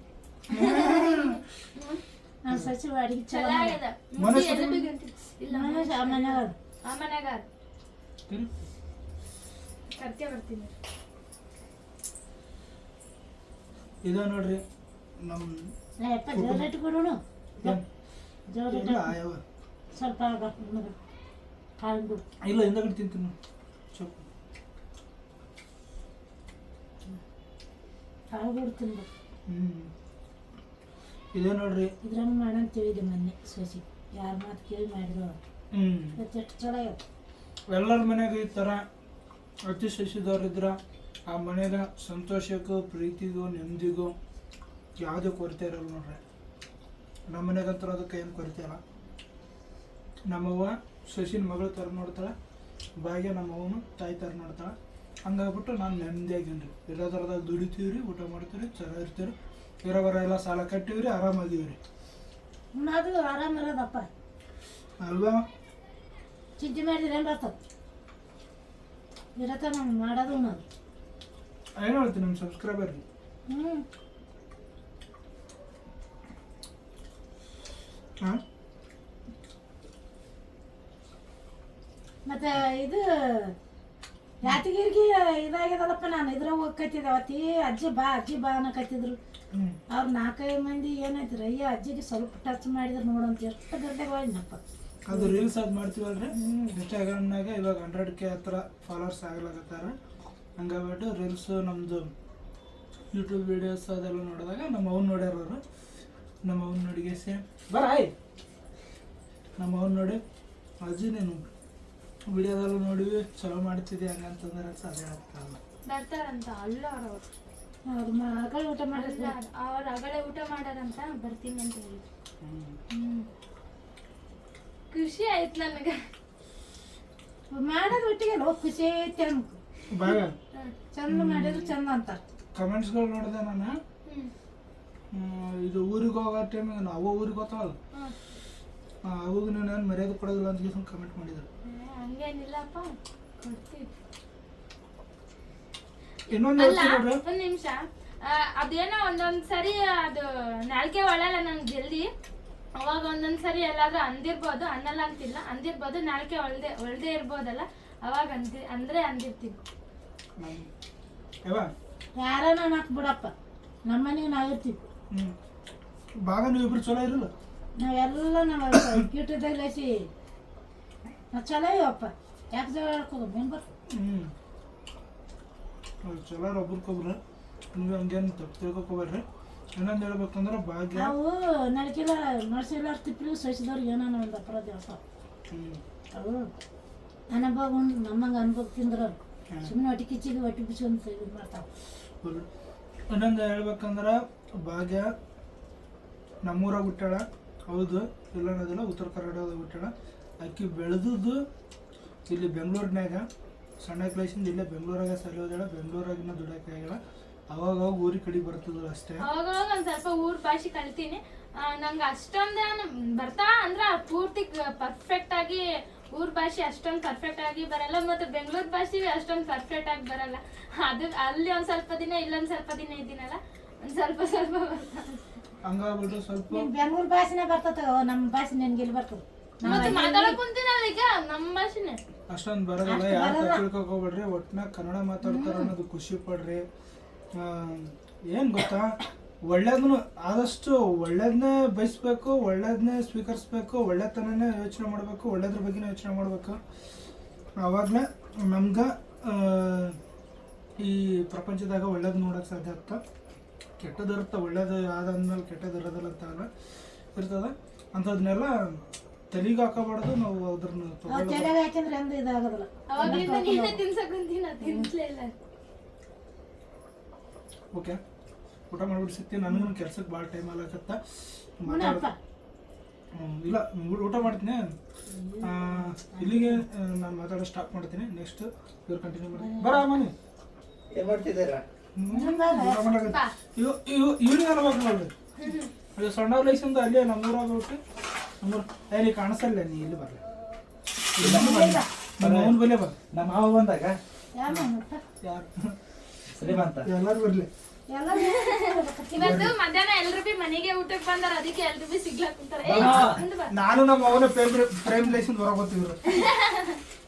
[LAUGHS] ನಾನು ಸಚಿವ ಅಡಿಗೆ ಚಲೋ ಚಲೋ ಮಾಡಿ ಆಗ್ಯದ ಮನೆ ಮುದ್ದಿ ಸುತ್ತ- ಎಲ್ಲಿ ಬೇಕಂತ ಇಲ್ಲ ಮನೇಲಿ ಆ ಮನ್ಯಾಗ ಆ ಮನ್ಯಾಗ ತಿರು. ಕರ್ಕೆ ಬರ್ತೀನಿ ಇದ ನೋಡ್ರಿ ನಮ್ ಯಪ್ಪ ಜೋರ್ ರೇಟ್ ಕೊಡೋಣ ಏನ್? ಜೋರ್ ರೇಟ್ ಇಲ್ಲ ಯಾವ ಸ್ವಲ್ಪ ಕಾಳು ಬಿಡು ಇಲ್ಲ ಹಿಂದಗಡೆ ತಿಂತೀನಿ ನಾನು. ಸ್ವಲ್ಪ ಕಾಳು ಬಿಡು ತಿನ್ಬೇಕು ಹ್ಮ್ ಇದೇ ನೋಡ್ರಿ. ಇದ್ರಂಗೆ ಮಾಡೋಣ ತಿಳಿದೆ ಮೊನ್ನೆ ಸೊಸಿ. ಯಾರ ಮಾತು ಕೇಳಿ ಮಾಡಿದ್ರು ಇವತ್ತು ಎಷ್ಟು ಚಲೋ ಎಲ್ಲರ ಮನೆಗೆ ಈ ಥರ ಅತಿ ಸಸಿದವ್ರು ಇದ್ರ ಆ ಮನೆಗ ಸಂತೋಷಕ್ಕೂ ಪ್ರೀತಿಗೂ ನೆಮ್ಮದಿಗೂ ಯಾವುದೇ ಕೊರತೆ ಇರಲ್ಲ ನೋಡ್ರಿ. ನಮ್ಮ ಮನೆಗಂತೂ ಅದಕ್ಕೆ ಏನು ಕೊರತೆ ಇಲ್ಲ. ನಮ್ಮವ್ವ ಸಸಿನ ಮಗಳ ಥರ ನೋಡ್ತಾಳೆ ಬಾಯಿಗೆ ನಮ್ಮವನು ತಾಯಿ ಥರ ನೋಡ್ತಾಳೆ. ಹಂಗಾಗ್ಬಿಟ್ಟು ನಾನು ನೆಮ್ಮದಿಯಾಗಿನ್ರಿ ಥರದಾಗ ದುಡಿತೀವಿ ರೀ ಊಟ ಮಾಡ್ತೀವಿ ಚೆನ್ನಾಗಿರ್ತೀವ್ರಿ ಇರೋವರ ಎಲ್ಲ ಸಾಲ ಕಟ್ಟಿವ್ರಿ ಆರಾಮಾಗಿವ್ರಿ. ಅದು ಆರಾಮ ಇರೋದಪ್ಪ. ಅಲ್ವಾ? ಚಿಂತೆ ಮಾಡಿದ್ರೆ ಏನು ಬರ್ತದೆ? ಇರತ್ತ ನಾನು ಮಾಡೋದು ಉಣ್ಣೋದು ಏನು ಹೇಳ್ತೀನಿ ನಮ್ಮ ಸಬ್ಸ್ಕ್ರೈಬರ್ ಹ್ಞೂ ಹಾಂ ಮತ್ತೆ ಇದು ಯಾತಿಗಿರ್ಗಿ ಇದಾಗ್ಯದಲ್ಲಪ್ಪ ನಾನು ಇದ್ರಾಗ ಹೋಗ್ಕತ್ತಿದ್ದೆ ಅವತ್ತಿ ಅಜ್ಜಿ ಬಾ ಅಜ್ಜಿ ಬಾ ಅನ್ನಕತ್ತಿದ್ರು. ಹ್ಞೂ ಅವ್ರು ನಾಲ್ಕೈದು ಮಂದಿ ಏನಾಯ್ತು ಅಯ್ಯ ಅಜ್ಜಿಗೆ ಸ್ವಲ್ಪ ಟಚ್ ಮಾಡಿದ್ರೆ ನೋಡಂತ ಎಷ್ಟು ಗಂಟೆಗೆ ಅದು ರೀಲ್ಸ್ ಅದು ಮಾಡ್ತೀವಲ್ರಿ? ಇನ್ಸ್ಟಾಗ್ರಾಮ್ನಾಗ ಇವಾಗ ಹಂಡ್ರೆಡ್ ಕೆ ಹತ್ರ ಫಾಲೋವರ್ಸ್ ಆಗ್ಲಾಕತ್ತಾರ. ಹಂಗಾಗ್ಬಿಟ್ಟು ರೀಲ್ಸ್ ನಮ್ಮದು ಯೂಟ್ಯೂಬ್ ವೀಡಿಯೋಸ್ ಅದೆಲ್ಲ ನೋಡಿದಾಗ ನಮ್ಮ ಅವ್ನು ನೋಡ್ಯಾರ ಅವರು ನಮ್ಮ ಅವ್ನು ನೋಡಿಗೆ ಸೇಮ್ ಬರಾಯ್ ನಮ್ಮ ಅವ್ನು ನೋಡಿ. ಅಜ್ಜಿ ನೀನು ವಿಡಿಯೋದಲ್ಲೂ ನೋಡಿವಿ ಚಲೋ ಮಾಡ್ತಿದ್ದೆ ಹಂಗಂತಂದ್ರೆ ಸಾಧ್ಯ ಆಗ್ತಾರಲ್ಲ ಬರ್ತಾರಂತ ಅಲ್ಲ ಅವ್ರು. ಅವ್ರು ಮಗಳು ಊಟ ಮಾಡಿದ್ರು ಅವ್ರ ಅಗಳೆ ಊಟ ಮಾಡಾರಂತ ಬರ್ತೀನಿ ಅಂತ ಹೇಳಿದ್ರು. ಹ್ಮ್. ಖುಷಿ ಆಯ್ತು ನನಗೆ. ಮಾಡೋದು ಒಟ್ಟಿಗೆ ಅಲ್ಲ ಖುಷಿ ಐತೆ ಅನ್ಕೊ ಬಾಗ. ಚಂದ ಮಾಡಿದ್ರು ಚಂದ ಅಂತಾರೆ ಕಮೆಂಟ್ಸ್ಗಳು ನೋಡಿದೆ ನಾನು. ಇದು ಊರಿಗೆ ಹೋಗೋ ಟೈಮಿಗೆ ಅವ ಊರಿಗೆ ಹೋಗ್ತಾವಲ್ಲ. ಅವಾಗ ನಾನು ಮರ್ಯಾದೆ ಕೊಡೋದಿಲ್ಲ ಅಂತ ಕಮೆಂಟ್ ಮಾಡಿದ್ರು. ಹಂಗೇನಿಲ್ಲಪ್ಪ. ಕೊಡ್ತೀವಿ. ಇನ್ನೊಂದು ಅಲ್ಲ ಹೇಳ್ತೀನಿ ನೋಡ್ರಿ. ಒಂದ್ ನಿಮಿಷ. ಅದೇನೋ ಒಂದೊಂದ್ ಸರಿ ಅದು ನಾಲ್ಕೆ ಒಳಲ್ಲ ನಂಗೆ ಜಲ್ದಿ. ಅವಾಗ ಒಂದೊಂದ್ ಸರಿ ಎಲ್ಲಾದ್ರೂ ಅಂದಿರ್ಬೋದು ಅನ್ನಲ್ಲ ಅಂತಿಲ್ಲ. ಅಂದಿರ್ಬೋದು ನಾಲ್ಕೆ ಒಳ್ದೆ ಒಳ್ದೆ ಇರ್ಬೋದಲ್ಲ. ಅವಾಗ ಅಂದಿ ಅಂದ್ರೆ ಅಂದಿರ್ತೀನಿ ನಮ್- ಯವ್ವ. ಯಾರ ನಾನು ಬಿಡಪ್ಪ. ನಮ್ಮ ಮನೆಗೆ ನಾವು ಇರ್ತೀವಿ. ಹ್ಞೂ ಬಾಗ ನೀವು ಇಬ್ರು ಚಲೋ ಇರಲ್ಲ. ನಾವೆಲ್ಲ ನಾವು ಕೀಟದಲ್ಲಿಸಿ ನಾವು ಚಲೋ ಇವಪ್ಪ ಯಾಕೆ ಜಗಳ ಆಡ್ಕೋದು ಮೆಂಬರ್ ಹ್ಞೂ ಚಲೋ ಒಬ್ರಿಗೊಬ್ರು ನೀವು ಹಂಗೇನು ತಪ್ಪು ತಿಳ್ಕೊಬೇಡ್ರಿ ಇನ್ನೊಂದು ಹೇಳ್ಬೇಕಂದ್ರೆ ಭಾಗ್ಯ ನಾವು ನಡಕಿಲ್ಲ ನಡ್ಸಿಲ್ಲ ತಿಪ್ಪಲಿ ಸಹಿಸಿದವ್ರಿಗೆ ಏನೋ ಒಂದು ಅಪರಾಧ ಹೇಳ್ತಾವ ಹ್ಞೂ ಅವು ಅನುಭವ ಉಂಡು ನಮ್ಮಂಗೆ ಅನುಭವ ತಿಂದ್ರೆ. ಸುಮ್ಮನೆ ಹೊಟ್ಟೆ ಕಿಚ್ಚಿಗೆ ಹೊಟ್ಟೆ ಬಿಚ್ಕೊಂತ ಇದು ಮಾಡ್ತಾವ. ಇನ್ನೊಂದು ಹೇಳ್ಬೇಕಂದ್ರೆ ಭಾಗ್ಯ ನಮ್ಮೂರ ಹುಟ್ಟಾಳ ಹೌದು ಇಲ್ಲ ಅನ್ನೋದಿಲ್ಲ ಉತ್ತರ ಕರ್ನಾಟಕದ ಹುಟ್ಟಾಳ ಅಕ್ಕಿ ಬೆಳೆದದ್ದು ಇಲ್ಲಿ ಬೆಂಗಳೂರಿನಾಗ ಸಣ್ಣ ಕ್ಲಾಸಿಂದ ಇಲ್ಲೇ ಬೆಂಗಳೂರಾಗ ಸರಿ ಹೋದಾಳ ಬೆಂಗಳೂರಾಗಿನ ಅವಾಗ ಊರಿ ಊರಿಗೆ ಕಡೆ ಬರ್ತದಲ್ಲ ಅಷ್ಟೇ. ಅವಾಗ ಅವಾಗ ಒಂದ್ ಸ್ವಲ್ಪ ಊರ್ ಭಾಷೆ ಕಲಿತೀನಿ. ನಂಗೆ ಅಷ್ಟೊಂದು ಬರ್ತಾ ಅಂದ್ರ ಪೂರ್ತಿ ಪರ್ಫೆಕ್ಟ್ ಆಗಿ ಊರ್ ಭಾಷೆ ಅಷ್ಟೊಂದು ಪರ್ಫೆಕ್ಟ್ ಆಗಿ ಬರಲ್ಲ ಮತ್ತೆ ಬೆಂಗಳೂರು ಭಾಷೆ ಅಷ್ಟೊಂದು ಪರ್ಫೆಕ್ಟ್ ಆಗಿ ಬರಲ್ಲ. ಅದು ಅಲ್ಲಿ ಒಂದ್ ಸ್ವಲ್ಪ ದಿನ ಇಲ್ಲೊಂದ್ ಸ್ವಲ್ಪ ದಿನ ಇದ್ದೀನಲ್ಲ. ಒಂದ್ ಸ್ವಲ್ಪ ಸ್ವಲ್ಪ ಹಂಗಾಗ್ಬಿಟ್ಟು ಸ್ವಲ್ಪ ಬೆಂಗಳೂರು ಭಾಷೆನೇ ಬರ್ತದ ನಮ್ಮ ಭಾಷೆ ನಿನ್ಗೆ ಇಲ್ಲಿ ಬರ್ತದೆ? ಮತ್ತೆ ಮಾತಾಡಕ್ ಕುಂತೀನಲ್ಲ ಈಗ ನಮ್ಮ ಭಾಷೆನೆ. ಅಷ್ಟೊಂದು ಬರೋದಿಲ್ಲ ಯಾರು. ತಿಳ್ಕೊಬೇಡ್ರಿ ಒಟ್ನಾಗ ಕನ್ನಡ ಮಾತಾಡ್ತಾರ ಅನ್ನೋದು ಖುಷಿ ಪಡ್ರಿ. ಏನು ಗೊತ್ತಾ? ಒಳ್ಳೇದನ್ನು ಆದಷ್ಟು ಒಳ್ಳೇದನ್ನೇ ಬಯಸ್ಬೇಕು ಒಳ್ಳೇದನ್ನೇ ಸ್ವೀಕರಿಸ್ಬೇಕು ಒಳ್ಳೆತನನೇ ಯೋಚನೆ ಮಾಡಬೇಕು ಒಳ್ಳೇದ್ರ ಬಗ್ಗೆನೇ ಯೋಚನೆ ಮಾಡಬೇಕು. ಆವಾಗಲೇ ನಮ್ಗೆ ಈ ಪ್ರಪಂಚದಾಗ ಒಳ್ಳೇದು ನೋಡೋಕೆ ಸಾಧ್ಯ ಆಗ್ತಾ ಕೆಟ್ಟದಿರುತ್ತೆ ಒಳ್ಳೇದು ಆದಾದ್ಮೇಲೆ ಕೆಟ್ಟದ್ದು ಇರೋದಿಲ್ಲ ಅಂತ ಅಲ್ಲ ಇರ್ತದೆ. ಅಂಥದನ್ನೆಲ್ಲ ತಲೆಗೆ ಹಾಕಬಾರ್ದು ನಾವು ಅದ್ರನ್ನ ನಾವು ತಗೊಳ್ಳೋದು ತಲೆಗೆ ಹಾಕಿದ್ರೆ ಎಂದ ಇದಾಗೋದಿಲ್ಲ. ಅವಾಗ್ಲಿಂದ ನೀನೇ ತಿನ್ಸಕ್ ಕುಂತೀನ ತಿನ್ಸ್ಲೇ ಇಲ್ಲ. ಓಕೆ. ಊಟ ಮಾಡ್ಬಿಟ್ಟು ಸಿಗ್ತೀನಿ. ನನಗೂ ಕೆಲ್ಸಕ್ಕೆ ಭಾಳ ಟೈಮ್ ಆಗತ್ತ. ಇಲ್ಲ ಊ- ಊಟ ಮಾಡ್ತೀನಿ. ಆ, ಇಲ್ಲಿಗೆ ನಾನು ಮಾತಾಡೋ ಸ್ಟಾಪ್ ಮಾಡ್ತೀನಿ. ನೆಕ್ಸ್ಟ್ ಇವ್ರು ಕಂಟಿನ್ಯೂ ಮಾಡಿ. ಬರ ಮನೆ. ಏನ್ ಮಾಡ್ತಿದ್ದೀರಾ? ಇವ್ರಿಗೆ ಅನ್ಬೇಕು ನೋಡ್ರಿ ಇದು ಸಣ್ಣ ವಯಸ್ಸಿಂದ ಅಲ್ಲೇ ನಮ್ಮೂರಾಗ ಬಿಟ್ಟು ಅಲ್ಲಿ ಕಾಣಿಸಲ್ಲ ನೀ ಇಲ್ಲಿ ಬರಲಿ. ನಮ್ಮ ಅವನ ಬಲೆ ಬರ್ ನಮ್ಮ ಮಾವ ಬಂದಾಗ? ಯಾರು ಬಂತ. ಎಲ್ಲರೂ ಬರಲಿ. ಇವತ್ತು ಮಧ್ಯಾಹ್ನ ಎಲ್ರು ಬಿ ಮನೆಗೆ ಊಟಕ್ಕೆ ಬಂದಾರ ಅದಕ್ಕೆ ಎಲ್ರು ಬಿ ಸಿಗ್ಲಾಕ್ ಕುಂತಾರ. ನಾನು ನಮ್ಮ ಅವನ ಪ್ರೇಮ್ ಪ್ರೇಮ್ ಲೈಸಿಂದ ಹೊರಗೆ ಹೋಗ್ತಿದ್ರು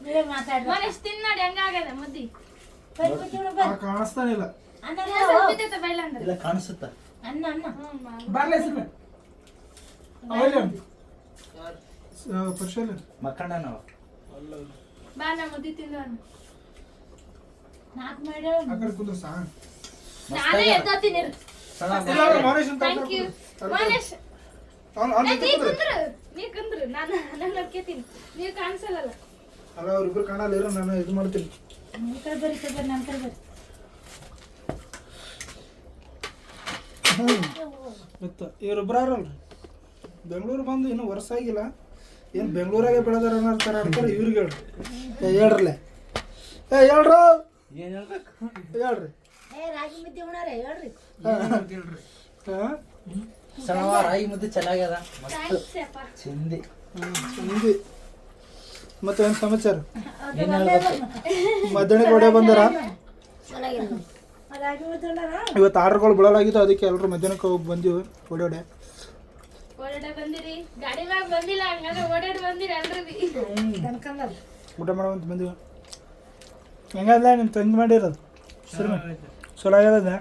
ನೀವೇ ಮಾತಾಡ್ರಿ. ಮನೆ ಎಷ್ಟ್ ತಿನ್ ನೋಡಿ ಹೆಂಗಾಗ್ಯದ ಮುದ್ದಿ. ಇಲ್ಲ. ಇಲ್ಲ ಕಾಣಿಸುತ್ತ? ಅನ್ನ ಅನ್ನ ಬರ್ಲೇ ಹೆಸರು ಅವಲ್ಲ ಪರ್ಶಲ್ ಮಕ್ಕಂಡ ನಾವು ಬಾ ನಾ ಮುದ್ದಿ ಅನ್ನ. ನಾಲ್ಕು ಮಾಡಿ. ಆ ಕಡೆ ಕುಂದ್ರ ಸಾ ನಾನೇ ಎದ್ದಾತೀನಿ ಅಂತ ಥ್ಯಾಂಕ್ ಯು ಮನೇಶ್ ಅವ್ನು ಅವ್ನ ನೀ ಕುಂದ್ರು. ನೀ ಕುಂದ್ರು. ನಾನು ನಾನು ನೋಡ್ಕೋತೀನಿ ನೀವು ಕಾಣಿಸಲ್ಲ ಅಲ್ಲ ಅವ್ರಿಬ್ರು ಕಾಣಲ್ಲ ಇರೋ ನಾನು ಇದು ಮಾಡ್ತೀನಿ. ಈ ಕಡೆ ಬರ್ರಿ ಈ ಕಡೆ ನಮ್ಮ ಕಡೆ ಯಾರಲ್ರಿ? ಬೆಂಗಳೂರು ಬಂದು ಇನ್ನೂ ವರ್ಷ ಆಗಿಲ್ಲ. ಏನು ಬೆಂಗಳೂರಾಗೆ ಬೆಳೆದಾರ ಅನ್ನೋ ಥರ ಆಡ್ತಾರೆ ಇವ್ರಿಗೆ ಹೇಳ್ರಿ. ಏ ಹೇಳ್ರಲ್ಲೇ ಏ ಹೇಳ್ರು? ಏನ್ ಹೇಳ್ಬೇಕು? ಹೇಳ್ರಿ. ಸಣ್ಣವ ರಾಗಿ ಮುದ್ದೆ ಚೆನ್ನಾಗ್ಯದ? ಚಿಂದಿ. ಚಿಂದಿ. ಮತ್ತೆ ಏನು ಸಮಾಚಾರ? ಏನ್ ಹೇಳ್ಬೇಕು? ಮಧ್ಯಾಹ್ನ ಗೋಡೆ ಬಂದಾರ? ಇವತ್ತು ಆರ್ಡರ್ಗಳು ಬಿಡಲಾಗಿತ್ತು ಅದಕ್ಕೆ ಎಲ್ಲರೂ ಮಧ್ಯಾಹ್ನಕ್ಕೆ ಹೋಗಿ ಬಂದೀವಿ ಓಡೋಡೆ ಓಡಾಡ ಬಂದಿರಿ. ಗಾಡಿ ಮ್ಯಾಗ ಬಂದಿಲ್ಲ ಹಂಗಾದ್ರೆ ಓಡಾಡಿ ಬಂದಿರಿ ಎಲ್ರು ಬಿ. ಊಟ ಮಾಡೋವಂತ ಬಂದಿವಿ. ಹೆಂಗಲ್ಲ ನಿಮ್ಮ ತಂಗಿ ಮಾಡಿರೋದು? ಸರಿ ಚಲೋ ಆಗ್ಯದ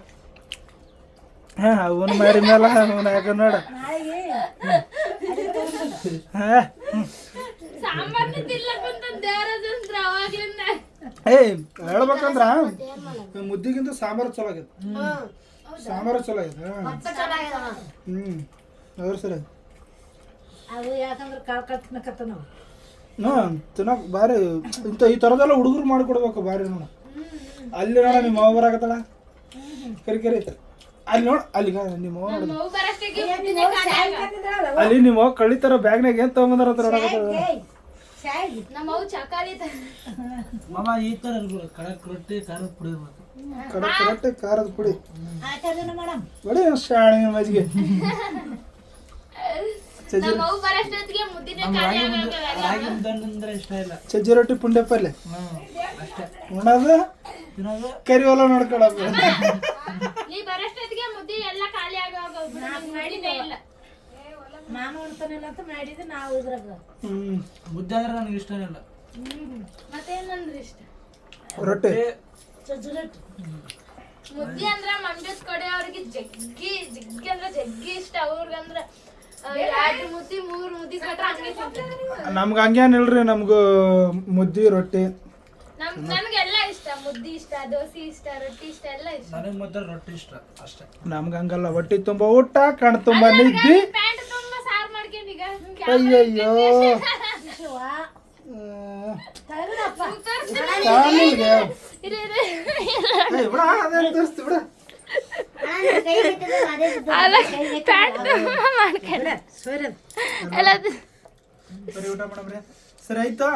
ಹಾಂ ಅವನು ಮಾಡಿ ಮೇಲೆ ಅವನು ಯಾಕ ನೋಡ. ಏಯ್ ಹೇಳ್ಬೇಕಂದ್ರ ಮುದ್ದಿಗಿಂತ ಸಾಂಬಾರು ಚಲೋ ಆಗ್ಯದ. ಸಾಂಬಾರು ಚಲೋ ಆಗ್ಯದ? ಹ್ಞೂ ಅದ್ರ ಸರ. ಅದು ಯಾಕಂದ್ರೆ ಕಾಳು ಕಟ್ನಕತ್ತ ನಾವು. ಹಾಂ ತಿನ್ನಕ್ ಭಾರಿ ಇಂಥ ಈ ಥರದೆಲ್ಲ ಹುಡುಗರು ಮಾಡಿಕೊಡ್ಬೇಕು ಭಾರಿ ನೋಡ. ಅಲ್ಲಿ ನೋಡ ನಿಮ್ಮ ಮಾವ ಬರಾಕತ್ತಳ. ಕರಿ ಕರಿ ಅಲ್ಲಿ ನೋಡ ಅಲ್ಲಿ ನಿಮ್ಮ ಮಾವ ನೋಡ ಅಲ್ಲಿ ನಿಮ್ಮ ಅವ್ವ ಕಳಿತಾರ ಬ್ಯಾಗ್ನಾಗ ಏನು ತಗೊಂಬಂದಾರ ಅಂತ ನೋಡಕತ್ತಳ. ಮಾಮ ಈ ತರ ಕಡಕ್ ರೊಟ್ಟಿ ಖಾರದ ಪುಡಿ ಕಡಕ್ ರೊಟ್ಟಿ ಕರೆಕ್ಟ್ ಖಾರದ ಪುಡಿ. ಬಡಿ ಶಾಣೆ ಮಜ್ಜಿಗೆ. ಇಷ್ಟ ರೊಟ್ಟಿ ಪುಂಡೆ ಪಲ್ಯ ಉಣ್ಣದ ಅಷ್ಟೇ. ಉಣ್ಣೋದು? ತಿನ್ನೋದು? ಕರಿ ಹೊಲ ಮುದ್ದೆ ಎಲ್ಲ ಖಾಲಿ ಆಗೋದು ಮುದ್ದಿನೇ ಇಲ್ಲ. ನಾನು ಉಣ್ತಾನಿಲ್ಲ ಅಂತ ಮಾಡಿದ್ದು ನಾವು ಇದ್ರಾಗ ಹ್ಮ್. ಮುದ್ದೆ ಅಂದ್ರೆ ನನಗೆ ಇಷ್ಟನೇ ಇಲ್ಲ. ಮತ್ತೇನಂದ್ರೆ ಇಷ್ಟ? ರೊಟ್ಟಿ. ಮುದ್ದೆ ಅಂದ್ರ ಮಂಡ್ಯದ ಕಡೆ ಅವ್ರಿಗೆ ಜಗ್ಗಿ ಜಗ್ಗಿ ಅಂದ್ರ ಜಗ್ಗಿ ಇಷ್ಟ. ಅವ್ರಿಗಂದ್ರ ಎರಡು ಹಂಗೇನ್ ಇಲ್ರಿ ನಮ್ಗ ಹಂಗೇನಿಲ್ರಿ ನಮ್ಗೆ ಮುದ್ದಿ ರೊಟ್ಟಿ. ನಮ್ ನನ್ಗೆಲ್ಲ ಇಷ್ಟ ಮುದ್ದಿ ಇಷ್ಟ ದೋಸೆ ಇಷ್ಟ ರೊಟ್ಟಿ ಇಷ್ಟ ಎಲ್ಲ ಇಷ್ಟ. ನನಗೆ ಮೊದಲು ರೊಟ್ಟಿ ಇಷ್ಟ ಅಷ್ಟೇ. ನಮ್ಗೆ ಹಂಗಲ್ಲ ಹೊಟ್ಟಿ ತುಂಬ ಊಟ ಕಣ್ ತುಂಬ ನಿದ್ದಿ. ಪ್ಯಾಂಟ್ ತುಂಬಾ ಸಾರ್ ಮಾಡ್ಕೊಂಡೀಗ ಅಯ್ಯಯ್ಯೋ. ಬಿಡ. ಅಲ್ಲ ಪ್ಯಾಂಟ್ [LAUGHS] ಮಾಡ್ಕೊಂಡ. ಎಲ್ಲ ಊಟ ಮಾಡಮ್ರಿ ಸರಿ ಆಯ್ತಾ?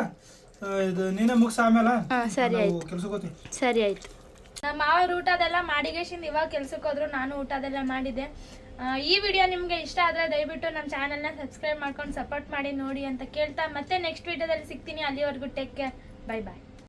ಇದು ನೀನೇ ಮುಗಿಸ ಆಮೇಲೆ? ಹಾ, ಸರಿ ಆಯ್ತು. ಕೆಲ್ಸಕ್ಕೆ ಹೋಗ್ತೀನಿ ಸರಿ ಆಯ್ತು. ನಮ್ಮ ಮಾವರು ಊಟ ಅದೆಲ್ಲ ಮಾಡಿಗೇಶಿಂದ ಇವಾಗ ಕೆಲ್ಸಕ್ಕೆ ಹೋದ್ರು ನಾನು ಊಟ ಅದೆಲ್ಲ ಮಾಡಿದ್ದೆ ಈ ವಿಡಿಯೋ ನಿಮಗೆ ಇಷ್ಟ ಆದರೆ ದಯವಿಟ್ಟು ನಮ್ಮ ಚಾನಲ್ನ ಸಬ್ಸ್ಕ್ರೈಬ್ ಮಾಡ್ಕೊಂಡು ಸಪೋರ್ಟ್ ಮಾಡಿ ನೋಡಿ ಅಂತ ಕೇಳ್ತಾ ಮತ್ತೆ ನೆಕ್ಸ್ಟ್ ವಿಡಿಯೋದಲ್ಲಿ ಸಿಗ್ತೀನಿ. ಅಲ್ಲಿವರೆಗೂ ಟೇಕ್ ಕೇರ್ ಬೈ ಬಾಯ್